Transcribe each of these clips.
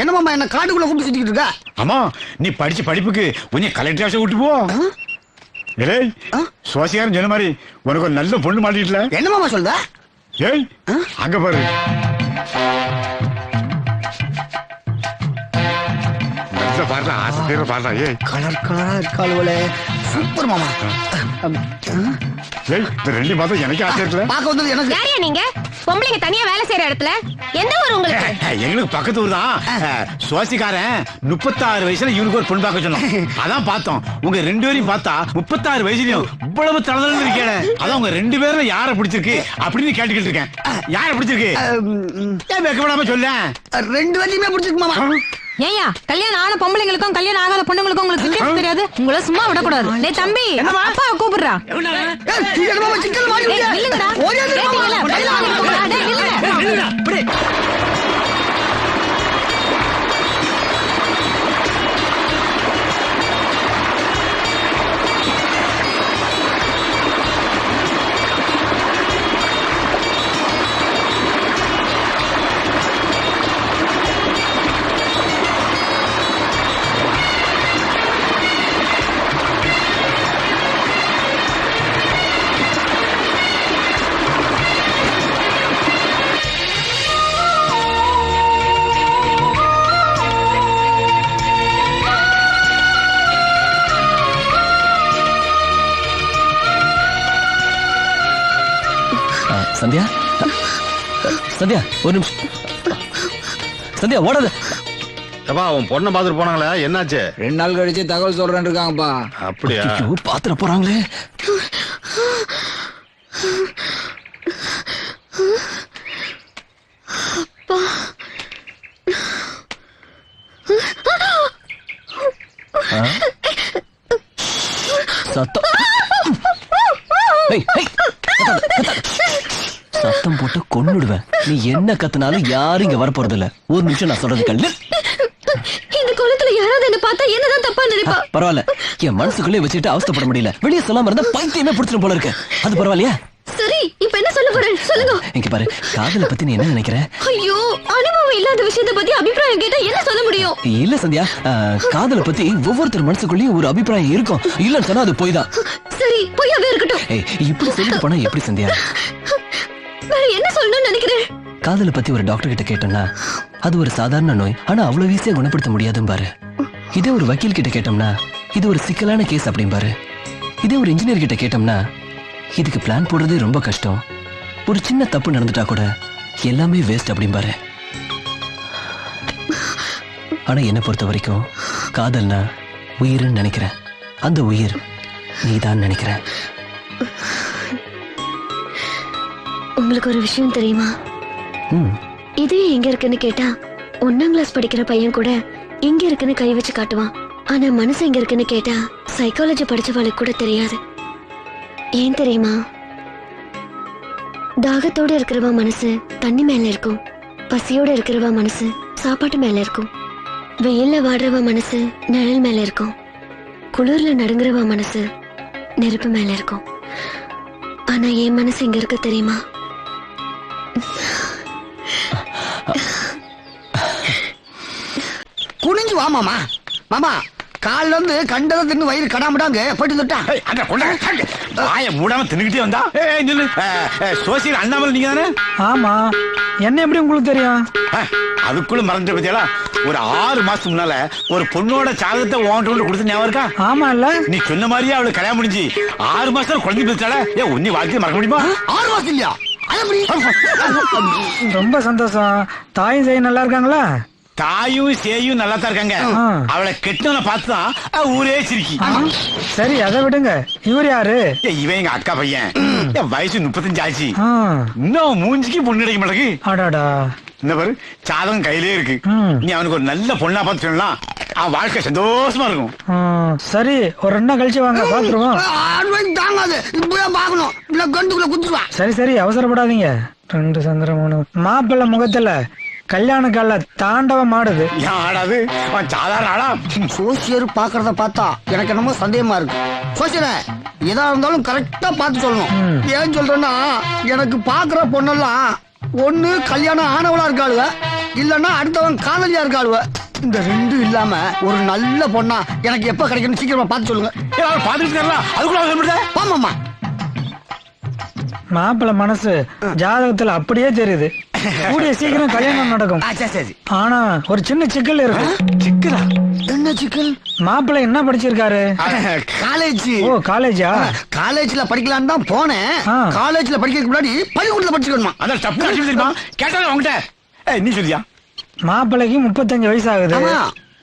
என்ன மாமா என்ன காட்டுக்குள்ள கூப்பிட்டு சுத்திக்கிட்டு இருக்கா? ஆமா நீ படிச்ச படிப்புக்கு கொஞ்சம் கலெக்டர் ஆஃபீஸ் விட்டு போ. ஏலே ஆ? சுவாசியாரன் சொன்ன மாதிரி உனக்கு ஒரு நல்ல பொண்ணு மாட்டிட்டல. என்ன மாமா சொல்ற? ஏய் அங்க பாரு. நல்ல பாடுறா ஆசை தீர பாடுறா ஏய். கலர் கலரா இருக்காளுவலே சூப்பர் மாமா. ஏய் இந்த ரெண்டு பார்த்தா எனக்கு ஆசை இருக்குல்ல. பார்க்க வந்தது எனக்கு. யாரையா நீங்க? பொம்பளைங்க தனியா வேலை செய்யற இடத்துல? எந்த ஊர் உங்களுக்கு? எங்களுக்கு பக்கத்து ஊர் தான். சுவாசிக்காரன் முப்பத்தாறு வயசுல இவனுக்கு ஒரு பொண்ணு பார்க்க சொன்னோம் அதான் பார்த்தோம். உங்க ரெண்டு பேரையும் பார்த்தா முப்பத்தாறு வயசுலயும் இவ்வளவு தளதளன்னு இருக்கேன் அதான் உங்க ரெண்டு பேர்ல யாரை பிடிச்சிருக்கு அப்படின்னு கேட்டுக்கிட்டு இருக்கேன். யாரை பிடிச்சிருக்கு? ஏன் வெக்கப்படாம சொல்ல ரெண்டு பேரையுமே பிடிச்சிருக்கு மாமா ஏயா கல்யாணம் ஆன பொம்பளைங்களுக்கும் கல்யாணம் ஆகாத பொண்ணுங்களுக்கும் உங்களுக்கு வித்தியாசம் தெரியாது? உங்களை சும்மா விடக்கூடாது. டேய் தம்பி அப்பாவை கூப்பிடுறா. ஏய், ஒரு நிமிஷம். சந்தியா ஓடாத. அவன் பொண்ணை பார்த்துட்டு போனாங்களே? என்னாச்சு? ரெண்டு நாள் கழிச்சு தகவல் சொல்றேன்னு இருக்காங்கப்பா. அப்படியா? ஐயோ போறாங்களே. ஆ? சத்தம். ஏய், ஏய். சத்தம் போட்டு கொன்னுடுவேன். நீ என்ன கத்துனாலும் யாரும் இங்க வர போறது இல்ல ஒரு நிமிஷம் நான் சொல்றது கல்லு இந்த குளத்துல யாராவது என்ன பார்த்தா என்னதான் தப்பா நினைப்பா? பரவாயில்ல. என் மனசுக்குள்ளே வச்சுட்டு அவஸ்தைப்பட முடியல. வெளியே சொல்லாம இருந்தா பைத்தியமே பிடிச்சிடும் போல இருக்கு. அது பரவாயில்லையா? சரி இப்ப என்ன சொல்ல போறேன்? சொல்லுங்க. இங்க பாரு காதலை பத்தி நீ என்ன நினைக்கிற? ஐயோ அனுபவம் இல்லாத விஷயத்தை பத்தி அபிப்பிராயம் கேட்டா என்ன சொல்ல முடியும்? இல்ல சந்தியா காதலை பத்தி ஒவ்வொருத்தர் மனசுக்குள்ளேயும் ஒரு அபிப்பிராயம் இருக்கும். இல்லன்னு சொன்னா அது போய் தான். சரி பொய்யாவே இருக்கட்டும். இப்படி சொல்லிட்டு போனா எப்படி சந்தியா? சொல்லணும்னு நினைக்கிறேன். காதலை பத்தி ஒரு டாக்டர் கிட்ட கேட்டோம்னா அது ஒரு சாதாரண நோய். ஆனா அவ்வளவு ஈஸியா குணப்படுத்த முடியாது பாரு. இதே ஒரு வக்கீல் கிட்ட கேட்டோம்னா இது ஒரு சிக்கலான கேஸ் அப்படின்னு பாரு. இதே ஒரு இன்ஜினியர் கிட்ட கேட்டோம்னா இதுக்கு பிளான் போடுறது ரொம்ப கஷ்டம். ஒரு சின்ன தப்பு நடந்துட்டா கூட எல்லாமே வேஸ்ட் அப்படின்னு பாரு. ஆனா என்னை பொறுத்த வரைக்கும் காதல்னா உயிர்னு நினைக்கிறேன். அந்த உயிர் நீதான் நினைக்கிறேன். உங்களுக்கு ஒரு விஷயம் தெரியுமா? இது எங்க இருக்குன்னு கேட்டா ஒன்னாம் கிளாஸ் படிக்கிற பையன் கூட எங்க இருக்குன்னு கை வச்சு காட்டுவான். ஆனா மனசு எங்க இருக்குன்னு கேட்டா சைக்காலஜி படிச்சவளுக்கு கூட தெரியாது. ஏன் தெரியுமா? தாகத்தோட இருக்கிறவ மனசு தண்ணி மேல இருக்கும். பசியோட இருக்கிறவ மனசு சாப்பாட்டு மேல இருக்கும். வெயில்ல வாடுறவ மனசு நிழல் மேல இருக்கும். குளிர்ல நடுங்குறவ மனசு நெருப்பு மேல இருக்கும். ஆனா என் மனசு எங்க இருக்கு தெரியுமா? குனிஞ்சு வா மாமா. மாமா கால்ல இருந்து கண்டதை தின்னு வயிறு கடாமடாங்க. போயிட்டு வந்துட்டான் ஏய், அங்க கொண்டா, சாக்கு. வாயை மூடாம தின்னுக்கிட்டே வந்தா? ஏய் நில்லு. சோசியல் அண்ணாமலை நீங்க தானே? ஆமா. என்ன எப்படி உங்களுக்கு தெரியும்? அதுக்குள்ள மறந்துட்டு பத்தியாலா ஒரு ஆறு மாசத்துக்கு முன்னால ஒரு பொண்ணோட சாதகத்தை உன்கிட்ட கொண்டு கொடுத்து ஞாபகம் இருக்கா? ஆமா இல்ல நீ சொன்ன மாதிரியே அவளுக்கு கல்யாணம் முடிஞ்சு ஆறு மாசத்துல குழந்தை பிடிச்சால ஏ உன்னி வாழ்க்கையை மறக்க முடியுமா? ஆறு மாசம் இல்லையா? ரொம்ப சந்தோஷம். தாயும் செய்ய நல்லா இருக்காங்களா? தாயும் சேயும் நல்லா தான் இருக்காங்க. அவளை கெட்டவனை பார்த்துதான் ஊரே சிரிக்கி. சரி அதை விடுங்க. இவர் யாரு? இவன் எங்க அக்கா பையன். வயசு முப்பத்தஞ்சு ஆச்சு இன்னும் மூஞ்சிக்கு பொண்ணு கிடைக்க மாட்டேங்குது. அடாடா. இந்த பாரு சாதகம் கையிலே இருக்கு. நீ அவனுக்கு ஒரு நல்ல பொண்ணா பார்த்து சொல்லலாம் அவன் வாழ்க்கை சந்தோஷமா இருக்கும். சரி ஒரு ரெண்டு கழிச்சு வாங்க பாத்துருவோம். தாங்காது இப்பதான் பாக்கணும் இல்ல கண்டுக்குள்ள குத்துருவான் சரி சரி அவசரப்படாதீங்க. ரெண்டு சந்திரம் மூணு. மாப்பிள்ளை முகத்துல கல்யாண கால தாண்டவம் ஆடுது ஏன் ஆடாது? அவன் சாதாரண ஆளா சோசியர் பாக்குறத பார்த்தா எனக்கு என்னமோ சந்தேகமா இருக்கு. சோசியர எதா இருந்தாலும் கரெக்டா பார்த்து சொல்லணும். ஏன் சொல்றேன்னா எனக்கு பாக்குற பொண்ணெல்லாம் ஒண்ணு கல்யாணம் ஆனவளா இருக்காளுங்க இல்லன்னா அடுத்தவன் காதலியா இருக்காளுவ. இந்த ரெண்டும் இல்லாம ஒரு நல்ல பொண்ணா எனக்கு எப்ப கிடைக்கும்னு சீக்கிரமா பார்த்து சொல்லுங்க. பாத்துட்டு இருக்காரா அதுக்குள்ள? ஆமாம்மா. மாப்பிள்ளை மனசு ஜாதகத்துல அப்படியே தெரியுது. கூடிய சீக்கிரம் கல்யாணம் நடக்கும். ஆ, சரி சரி. ஆனா ஒரு சின்ன சிக்கல் இருக்கு. சிக்கலா? என்ன சிக்கல்? மாப்பிள்ளை என்ன படிச்சிருக்காரு? காலேஜ். ஓ காலேஜா? காலேஜ்ல படிக்கலாம்னு தான் போனேன். காலேஜ்ல படிக்கிறதுக்கு முன்னாடி பள்ளிக்கூடத்துல படிச்சுக்கணுமா? அதான் தப்பு கேட்டாலும் அவன்கிட்ட ஏய், நீ சொல்லியா மாப்பிள்ளைக்கு முப்பத்தஞ்சு வயசு ஆகுது. ஆமா.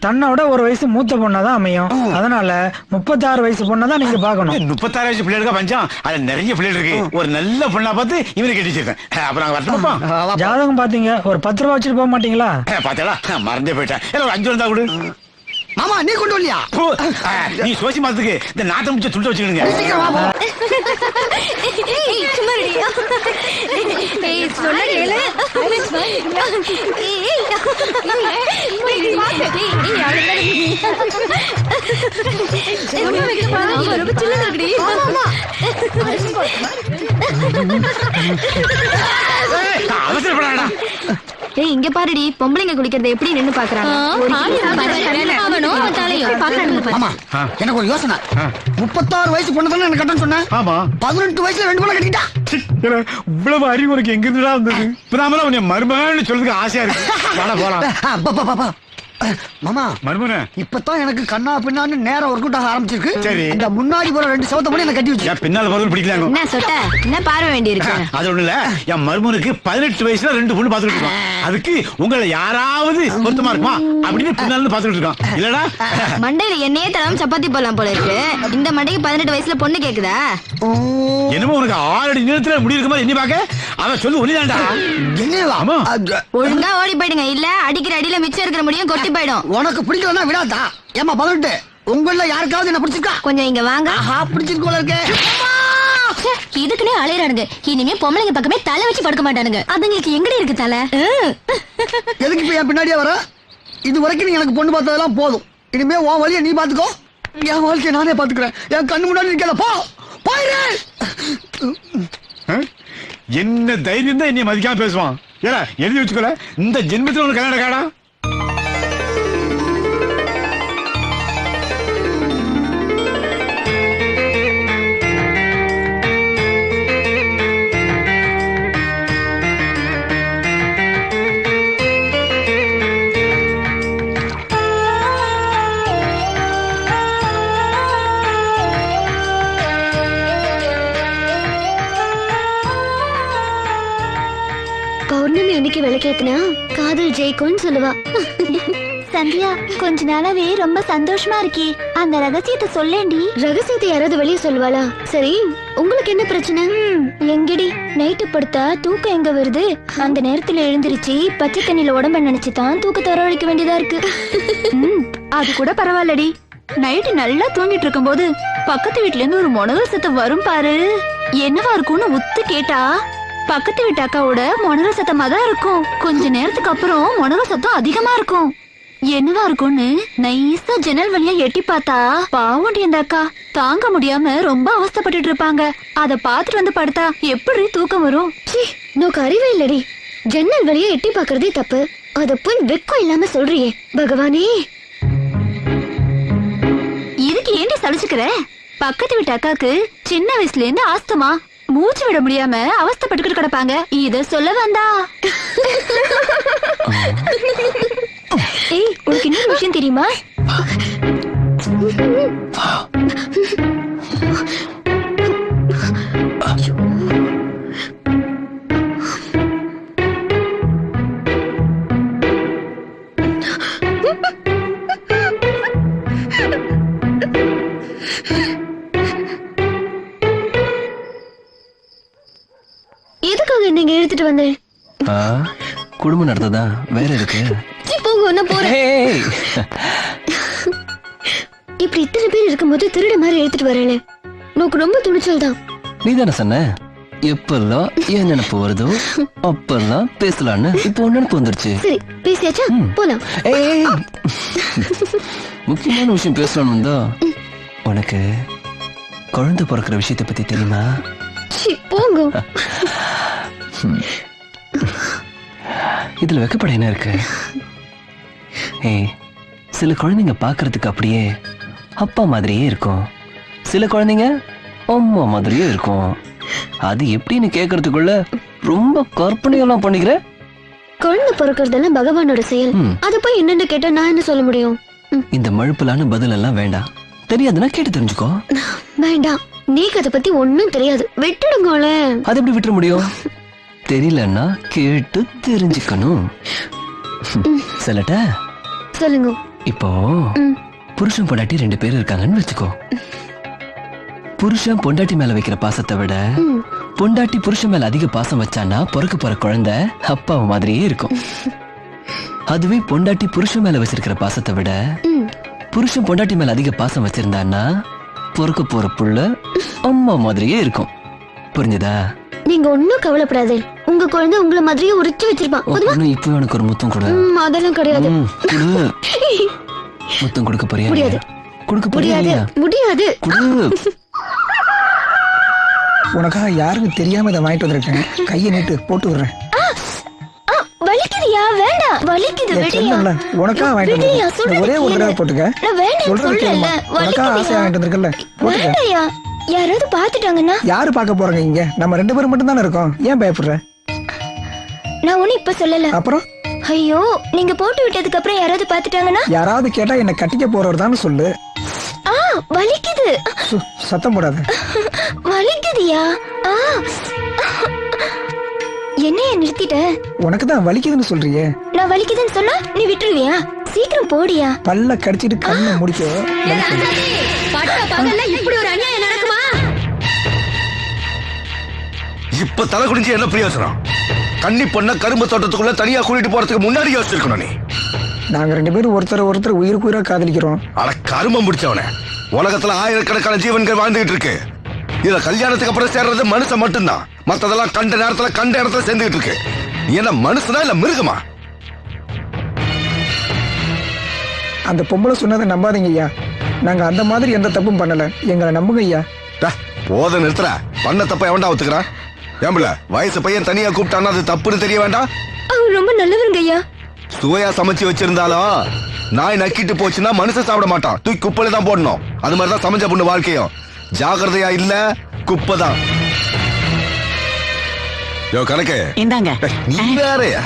தன்னோட ஒரு வயசு மூத்த பொண்ணா தான் அமையும் அதனால முப்பத்தாறு வயசு பொண்ணை தான் நீங்க பாக்கணும் முப்பத்தாறு வயசு பிள்ளைகளுக்கா பஞ்சம்? அதுல நிறைய பிள்ளைகள் இருக்கு. ஒரு நல்ல பொண்ணா பார்த்து இவனுக்கு கட்டிச்சிருக்கேன் அப்புறம் நாங்க வரட்டுமாப்பா ஆ, வா. ஜாதகம் பாத்தீங்க. ஒரு பத்து ரூபா வச்சுட்டு போக மாட்டீங்களா? பாத்தேடா மறந்தே போயிட்டேன். ஏல, ஒரு அஞ்சு இருந்தா கொடு. மாமா நீ கொண்டு வரலையா? நீ சோசி மாத்துக்கு இந்த நாத்தம் முடிச்ச துண்டு ஏய், இங்க பாருடி பொம்பளைங்க குளிக்கிறத எப்படி நின்னு பாக்குறாங்க எனக்கு ஒரு யோசனை முப்பத்தாறு வயசு பொண்ணு தானே எனக்கு கட்டணும் சொன்னேன் ஆமா பதினெட்டு வயசுல ரெண்டு பொண்ணை ஏல, இவ்வளவு அறிவு உனக்கு எங்க இருந்துடா வந்தது இப்பதான் உன்னை மருமகன்னு சொல்றதுக்கு ஆசையா இருக்கு வாடா போலாம் மாமா மருமகனே இப்பதான் எனக்கு கண்ணா பின்னான்னு நேரம் ஒர்க் அவுட் ஆக ஆரம்பிச்சிருக்கு. சரி. இந்த முன்னாடி போற ரெண்டு சவத்த எனக்கு கட்டி வச்சு என் பின்னால போறது பிடிக்கலாங்க என்ன சொட்ட? என்ன பார்வை வேண்டி இருக்கு அது ஒண்ணு இல்ல என் மருமனுக்கு பதினெட்டு வயசுல ரெண்டு பொண்ணு பாத்துக்கிட்டு இருக்கோம் அதுக்கு உங்களை யாராவது பொருத்தமா இருக்குமா? அப்படின்னு பின்னால இருந்து பாத்துக்கிட்டு இருக்கோம் இல்லடா மண்டையில எண்ணெயே தராம சப்பாத்தி போடலாம் போல இருக்கு. இந்த மண்டைக்கு பதினெட்டு வயசுல பொண்ணு கேக்குதா? என்னமோ உனக்கு ஆறு அடி நீளத்துல முடி இருக்குமா என்ன பாக்க அவன் சொல்லு ஒண்ணுதான்டா. அது- ஒழுங்கா ஓடி போயிடுங்க. இல்ல அடிக்கிற அடியில மிச்சம் இருக்கிற முடியும் கொட்டி போயிடும். உனக்கு பிடிக்கலன்னா விடாதா ஏமா பதினெட்டு உங்கள யாருக்காவது என்ன பிடிச்சிருக்கா? கொஞ்சம் இங்க வாங்க. ஆஹா பிடிச்சிருக்கு போல இருக்கு. ச்சே, இதுக்குன்னே அலையறானுங்க. இனிமே பொம்பளைங்க பக்கமே தலை வச்சு படுக்க மாட்டானுங்க. அதுங்களுக்கு எங்கடி இருக்கு தலை? எதுக்கு இப்ப என் பின்னாடியே வர? இது வரைக்கும் நீ எனக்கு பொண்ணு பார்த்ததெல்லாம் போதும். இனிமே உன் வழியை நீ பாத்துக்கோ என் வாழ்க்கையை நானே பாத்துக்கிறேன் என் கண்ணு முன்னாடி நிக்கல போ. போயிரு? என்ன தைரியம் தான் என்னை மதிக்காம பேசுவான். ஏடா எழுதி வச்சுக்கல. இந்த ஜென்மத்துல உனக்கு கல்யாணம் காடா விளக்கேத்துனா காதல் ஜெயிக்கும்னு சொல்லுவா. சந்தியா கொஞ்ச நாளாவே ரொம்ப சந்தோஷமா இருக்கே. அந்த ரகசியத்தை சொல்லேண்டி ரகசியத்தை யாராவது வெளியே சொல்லுவாளா? சரி உங்களுக்கு என்ன பிரச்சனை? எங்கடி? நைட்டு படுத்தா தூக்கம் எங்க வருது? அந்த நேரத்துல எழுந்திருச்சு பச்சை தண்ணியில உடம்ப நினைச்சு தான் தூக்கத்தை வரவழைக்க வேண்டியதா இருக்கு. ம், அது கூட பரவாயில்லடி. நைட்டு நல்லா தூங்கிட்டு இருக்கும்போது பக்கத்து வீட்ல இருந்து ஒரு முனகல் சத்தம் வரும் பாரு. என்னவா இருக்கும்னு உத்து கேட்டா? பக்கத்து வீட்டு அக்காவோட முனகல் சத்தமா தான் இருக்கும். கொஞ்ச நேரத்துக்கு அப்புறம் முனகல் சத்தம் அதிகமா இருக்கும். என்னவா இருக்கும்னு நைஸா ஜன்னல் வழியா எட்டி பார்த்தா பாவண்டி அந்த அக்கா தாங்க முடியாம ரொம்ப அவஸ்தைப்பட்டுட்டு இருப்பாங்க. அத பாத்துட்டு வந்து படுத்தா எப்படி தூக்கம் வரும்? நோக்கு அறிவே இல்லடி. ஜன்னல் வழியா எட்டி பாக்குறதே தப்பு. அத போய் வெக்கம் இல்லாம சொல்றியே. பகவானே. இதுக்கு ஏண்டி சலிச்சுக்கிற? பக்கத்து வீட்டு அக்காக்கு சின்ன வயசுல இருந்து ஆஸ்துமா. மூச்சு விட முடியாம அவஸ்தைப்பட்டுக்கிட்டு கிடப்பாங்க. இத சொல்ல வந்தா. ஏய் உனக்கு இன்னொரு விஷயம் தெரியுமா? குடும்பம் நடத்ததா வேற இருக்கு போங்க ஒன்னும் போறேன். இப்படி இத்தனை பேர் இருக்கும்போது திருட மாதிரி எடுத்துட்டு வரேன் நோக்கு ரொம்ப துணிச்சல் தான். நீ தானே சொன்ன? எப்பெல்லாம் ஏன் நினைப்பு வருதோ அப்பெல்லாம் பேசலான்னு இப்போ உன் நினைப்பு வந்துருச்சு. சரி பேசியாச்சா. போலாம். ஏய் முக்கியமான விஷயம் பேசணும் தான் உனக்கு குழந்தை பிறக்கிற விஷயத்தை பத்தி தெரியுமா? போங்க. இதுல வெக்கப்பட என்ன இருக்கு? ஏய் சில குழந்தைங்க பார்க்கிறதுக்கு அப்படியே அப்பா மாதிரியே இருக்கும். சில குழந்தைங்க அம்மா மாதிரியே இருக்கும். அது எப்படின்னு கேட்கறதுக்குள்ள ரொம்ப கற்பனையெல்லாம் பண்ணிக்கிற? குழந்தை பிறக்கிறதெல்லாம் பகவானோட செயல். அத போய் என்னன்னு கேட்டா நான் என்ன சொல்ல முடியும்? இந்த மழுப்பலான பதில் எல்லாம் வேண்டாம். தெரியாதுன்னா கேட்டு தெரிஞ்சுக்கோ. வேண்டாம். நீக்கு அதை பத்தி ஒண்ணும் தெரியாது. விட்டுடுங்களேன் அது எப்படி விட்டுற முடியும்? தெரியலன்னா கேட்டு தெரிஞ்சுக்கணும். சொல்லட்ட? சொல்லுங்க. இப்போ. புருஷன் பொண்டாட்டி ரெண்டு பேர் இருக்காங்கன்னு வச்சுக்கோ. புருஷன் பொண்டாட்டி மேல வைக்கிற பாசத்தை விட. பொண்டாட்டி புருஷன் மேல அதிக பாசம் வச்சான்னா பிறக்க போற குழந்தை அப்பாவை மாதிரியே இருக்கும். அதுவே பொண்டாட்டி புருஷன் மேல வச்சிருக்கிற பாசத்தை விட. புருஷன் பொண்டாட்டி மேல அதிக பாசம் வச்சிருந்தான்னா பிறக்க போற புள்ள அம்மா மாதிரியே இருக்கும். புரிஞ்சுதா? நீங்க ஒண்ணும் கவலைப்படாதே. உங்க குழந்தை உங்களை மாதிரியே உரிச்சு வச்சிருப்பான். போதுமா? இப்போ எனக்கு ஒரு முத்தம் கொடு. அதெல்லாம் கிடையாது. முத்தம் கொடுக்க போறியா முடியாது. கொடுக்க முடியாது? முடியாது. உனக்காக யாருக்கும் தெரியாம இதை வாங்கிட்டு வந்திருக்கேன். கையை நீட்டு போட்டு விடுறேன். ஆ, வலிக்குதுயா? வேண்டாம். வலிக்குது விடுயா? உனக்காக வாங்கிட்டு ஒரே ஒரு தடவை. போட்டுக்க. கேளுமா உனக்காக ஆசையா வாங்கிட்டு வந்திருக்கல போட்டுக்க. யாராவது பாத்துட்டாங்கன்னா யாரு பார்க்க போறாங்க இங்க? நம்ம ரெண்டு பேரும் மட்டும் தானே இருக்கோம். ஏன் பயப்படுற? நான் ஒண்ணு இப்ப சொல்லல. அப்புறம்? ஐயோ நீங்க போட்டு விட்டதுக்கு அப்புறம் யாராவது பாத்துட்டாங்கன்னா? யாராவது கேட்டா என்ன கட்டிக்க போறவர் தான் சொல்லு. ஆ வலிக்குது. சு, சத்தம் போடாத. வலிக்குதுயா? ஆ. என்னைய நிறுத்திட்ட? உனக்கு தான் வலிக்குதுன்னு சொல்றியே. நான் வலிக்குதுன்னு சொன்னா நீ விட்டுருவியா? சீக்கிரம் போடியா? பல்ல கடிச்சிட்டு கண்ணை முடிக்க. இப்படி ஒரு அநியாயம் நடக்குமா? இப்ப தலை குடிஞ்சு என்ன பிரயோசனம்? கன்னி பொண்ண கரும்பு தோட்டத்துக்குள்ள தனியா கூட்டிட்டு போறதுக்கு முன்னாடி யோசிச்சிருக்கணும் நீ. நாங்க ரெண்டு பேரும் ஒருத்தர் ஒருத்தர் உயிருக்கு உயிரா காதலிக்கிறோம். அட கருமம் முடிச்சவனே உலகத்துல ஆயிரக்கணக்கான ஜீவன்கள் வாழ்ந்துகிட்டு இருக்கு. இதுல கல்யாணத்துக்கு அப்புறம் சேர்றது மனுஷன் மட்டும்தான். மத்ததெல்லாம் கண்ட நேரத்துல கண்ட இடத்துல சேர்ந்துகிட்டு இருக்கு. என்ன மனுஷனா இல்ல மிருகமா? அந்த பொம்பளை சொன்னதை நம்பாதீங்க ஐயா. நாங்க அந்த மாதிரி எந்த தப்பும் பண்ணல. எங்களை நம்புங்க ஐயா. போத நிறுத்துற பண்ண தப்ப எவன்டா ஒத்துக்கிறான்? ஏம்பல வயசு பையன் தனியா கூப்பிட்டான்னா அது தப்புன்னு தெரிய வேண்டாம்? அவங்க ரொம்ப நல்லவருங்க ஐயா. சுவையா சமைச்சு வச்சிருந்தாலும் நாய் நக்கிட்டு போச்சுன்னா மனுஷன் சாப்பிட மாட்டான். தூக்கி குப்பையில தான் போடணும். அது மாதிரி தான் சமைச்ச பொண்ணு வாழ்க்கையும். ஜாக்கிரதையா இல்ல குப்பை தான். யோ கணக்கு. இந்தாங்க. நீ வேறயா?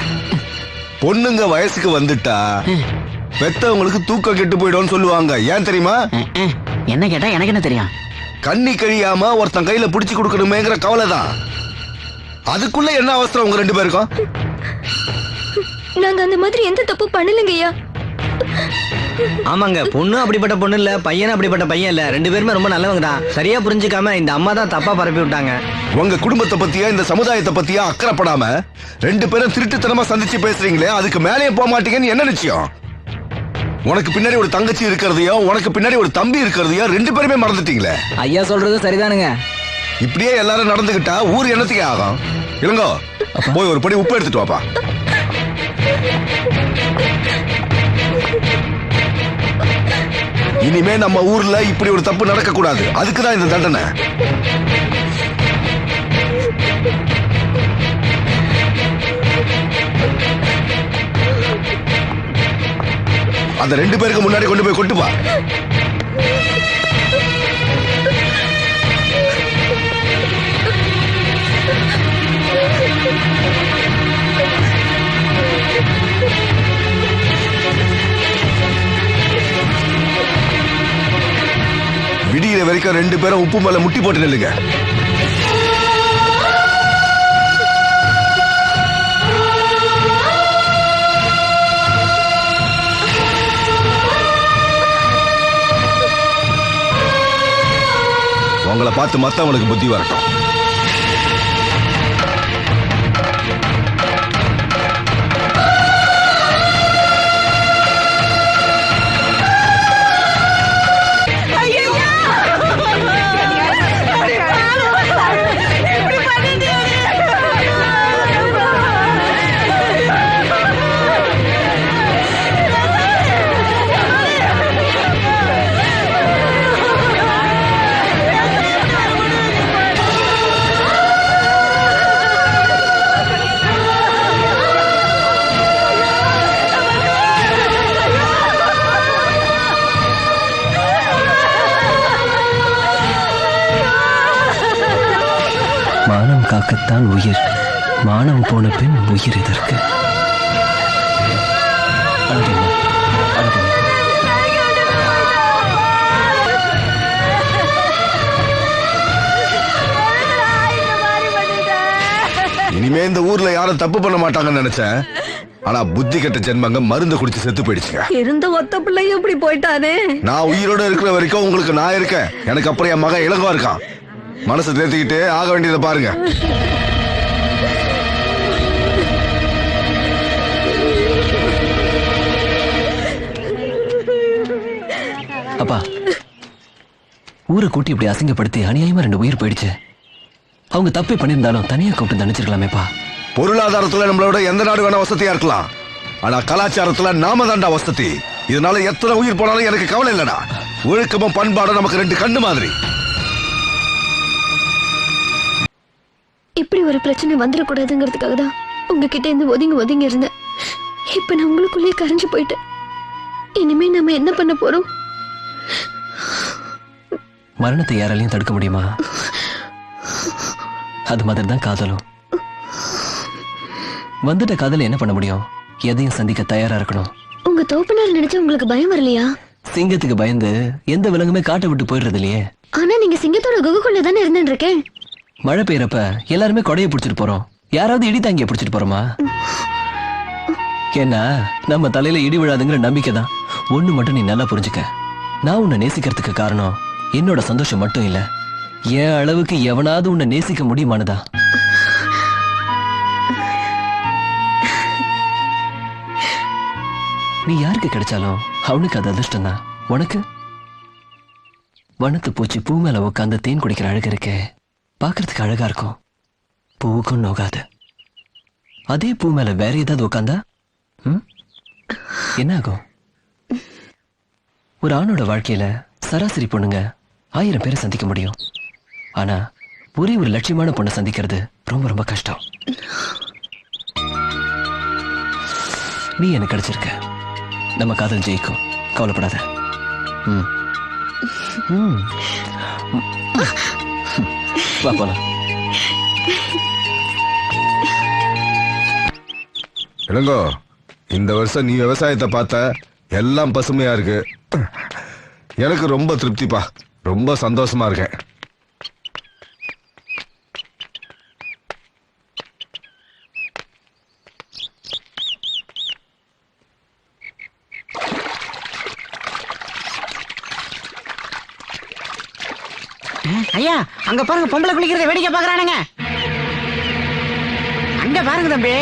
பொண்ணுங்க வயசுக்கு வந்துட்டா பெத்தவங்களுக்கு தூக்கம் கெட்டு போயிடும்னு சொல்லுவாங்க. ஏன் தெரியுமா. என்ன கேட்டா எனக்கு என்ன தெரியும்? கண்ணி கழியாம ஒருத்தன் கையில புடிச்சு கொடுக்கணுமேங்கிற கவலை தான் அதுக்குள்ள என்ன அவசரம்? உங்க ரெண்டு பேருக்கும்? நாங்க அந்த மாதிரி எந்த தப்பு பண்ணலங்க ஐயா. ஆமாங்க பொண்ணு அப்படிப்பட்ட பொண்ணு இல்ல பையனும் அப்படிப்பட்ட பையன் இல்ல. ரெண்டு பேருமே ரொம்ப நல்லவங்க தான். சரியா புரிஞ்சுக்காம இந்த அம்மா தான் தப்பா பரப்பி விட்டாங்க. உங்க குடும்பத்தை பத்தியா இந்த சமுதாயத்தை பத்தியா அக்கறைப்படாம ரெண்டு பேரும் திருட்டுத்தனமா சந்திச்சு பேசுறீங்களே அதுக்கு மேலேயே போக மாட்டீங்கன்னு என்ன நிச்சயம்? உனக்கு பின்னாடி ஒரு தங்கச்சி இருக்கிறதையோ உனக்கு பின்னாடி ஒரு தம்பி இருக்கிறதையோ ரெண்டு பேருமே மறந்துட்டீங்களே? ஐயா சொல்றது சரிதானுங்க. இப்படியே எல்லாரும் நடந்துகிட்டா ஊர் என்னத்துக்கே ஆகும்? இளங்கோ போய் ஒரு படி உப்பு எடுத்துட்டு வாப்பா. இனிமே நம்ம ஊர்ல இப்படி ஒரு தப்பு நடக்க கூடாது அதுக்கு தான் இந்த தண்டனை. அந்த ரெண்டு பேருக்கு முன்னாடி கொண்டு போய் கொட்டுப்பா. விடிகிற வரைக்கும் ரெண்டு பேரும் உப்பு மேல முட்டி போட்டு நில்லுங்க. உங்களை பார்த்து மத்தவங்களுக்கு புத்தி வரட்டும். காக்கத்தான் உயிர். மானம் போன பின் உயிர் இதற்கு. இனிமே இந்த ஊர்ல யாரும் தப்பு பண்ண மாட்டாங்கன்னு நினைச்சேன். ஆனா புத்தி கெட்ட ஜென்மங்க மருந்து குடிச்சு செத்து போயிடுச்சுங்க. இருந்த ஒத்த பிள்ளையும் இப்படி போயிட்டானே? நான் உயிரோட இருக்கிற வரைக்கும் உங்களுக்கு நான் இருக்கேன். எனக்கு அப்புறம் என் மகன் இளங்கோ இருக்கான். மனசை தேர்த்திக்கிட்டு ஆக வேண்டியதை பாருங்க. அப்பா ஊரை கூட்டி இப்படி அசிங்கப்படுத்தி அநியாயமா ரெண்டு உயிர் போயிடுச்சு. அவங்க தப்பே பண்ணியிருந்தாலும் தனியா கூப்பிட்டு நினைச்சிருக்கலாமேப்பா பொருளாதாரத்துல நம்மளோட எந்த நாடு வேணா வசதியா இருக்கலாம். ஆனா கலாச்சாரத்துல நாம தாண்டா வசதி. இதனால எத்தனை உயிர் போனாலும் எனக்கு கவலை இல்லடா. ஒழுக்கமும் பண்பாடும் நமக்கு ரெண்டு கண்ணு மாதிரி. இப்படி ஒரு பிரச்சனை வந்துடக்கூடாதுங்கிறதுக்காக தான் உங்ககிட்ட இருந்து ஒதுங்கி ஒதுங்கி இருந்தேன். இப்ப நான் உங்களுக்குள்ளே கரைஞ்சு போயிட்டேன். இனிமே நம்ம என்ன பண்ண போறோம்? மரணத்தை யாராலையும் தடுக்க முடியுமா? அது மாதிரி தான் காதலும். வந்துட்ட காதல என்ன பண்ண முடியும்? எதையும் சந்திக்க தயாரா இருக்கணும். உங்க தோப்பனார் நினைச்சா உங்களுக்கு பயம் வரலையா? சிங்கத்துக்கு பயந்து எந்த விலங்குமே காட்டை விட்டு போயிடுறது இல்லையே. ஆனா நீங்க சிங்கத்தோட குகைக்குள்ள தானே இருந்துட்டு இருக்கேன்? மழை பெய்யறப்ப எல்லாருமே கொடையை பிடிச்சிட்டு போறோம். யாராவது இடி தாங்கிய பிடிச்சிட்டு போறோமா? ஏன்னா நம்ம தலையில இடி விழாதுங்கிற நம்பிக்கை தான். ஒண்ணு மட்டும் நீ நல்லா புரிஞ்சுக்க. நான் உன்னை நேசிக்கிறதுக்கு காரணம் என்னோட சந்தோஷம் மட்டும் இல்ல. என் அளவுக்கு எவனாவது உன்னை நேசிக்க முடியுமானதா? நீ யாருக்கு கிடைச்சாலும் அவனுக்கு அது அதிர்ஷ்டம் தான். உனக்கு? வனத்து பூச்சி பூ மேல உட்காந்து தேன் குடிக்கிற அழகு இருக்கே. பார்க்கறதுக்கு அழகா இருக்கும். பூவுக்கும் நோகாது. அதே பூ மேல வேற ஏதாவது உட்காந்தா என்ன ஆகும்? ஒரு ஆணோட வாழ்க்கையில சராசரி பொண்ணுங்க ஆயிரம் பேரை சந்திக்க முடியும். ஆனா ஒரே ஒரு லட்சியமான பொண்ணை சந்திக்கிறது ரொம்ப ரொம்ப கஷ்டம். நீ எனக்கு கிடைச்சிருக்க. நம்ம காதல் ஜெயிக்கும். கவலைப்படாத. ம். ம். வா போலாம் இளங்கோ இந்த வருஷம் நீ விவசாயத்தை பார்த்த எல்லாம் பசுமையா இருக்கு. எனக்கு ரொம்ப திருப்திப்பா. ரொம்ப சந்தோஷமா இருக்கேன். ஐயா அங்க பாருங்க பொம்பளை குளிக்கிறத வேடிக்கை பாக்குறானுங்க அங்க பாருங்க தம்பி.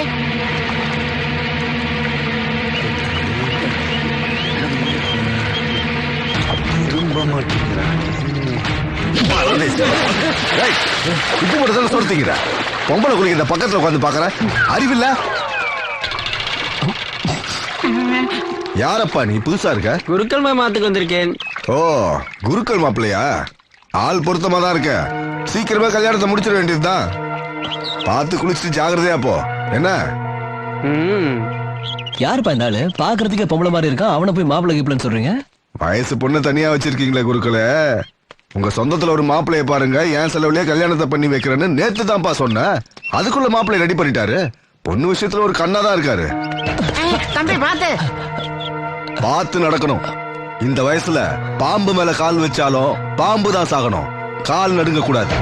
உப்பு போட்டு தானே சொல்லிட்டீங்க பொம்பளை குளிக்கிற பக்கத்துல உட்காந்து பாக்குறேன் அறிவில்ல? யாரப்பா நீ புதுசா இருக்க? குருக்கள் மாமாத்துக்கு வந்திருக்கேன். ஓ குருக்கள் மாப்பிள்ளையா? ஆள் பொருத்தமா தான் இருக்க. சீக்கிரமா கல்யாணத்தை முடிச்சிட வேண்டியதுதான். பார்த்து குளிச்சுட்டு ஜாகிரதையா போ. என்ன? ம். யாருப்பா இந்த ஆளு? பாக்குறதுக்கே பொம்பளை மாதிரி இருக்கான். அவனை போய் மாப்பிள்ளை கீப்பிளன்னு சொல்றீங்க? வயசு பொண்ணு தனியா வச்சிருக்கீங்களே குருக்களே. உங்க சொந்தத்துல ஒரு மாப்பிள்ளைய பாருங்க. என் செலவுலயே கல்யாணத்தை பண்ணி வைக்கிறேன்னு நேத்து தான்ப்பா சொன்னேன் அதுக்குள்ள மாப்பிள்ளை ரெடி பண்ணிட்டாரு. பொண்ணு விஷயத்துல ஒரு கண்ணா தான் இருக்காரு. ஏய், தம்பி பாத்து பார்த்து நடக்கணும். இந்த வயசுல பாம்பு மேல கால் வச்சாலும் பாம்பு தான் சாகணும். கால் நடுங்க கூடாது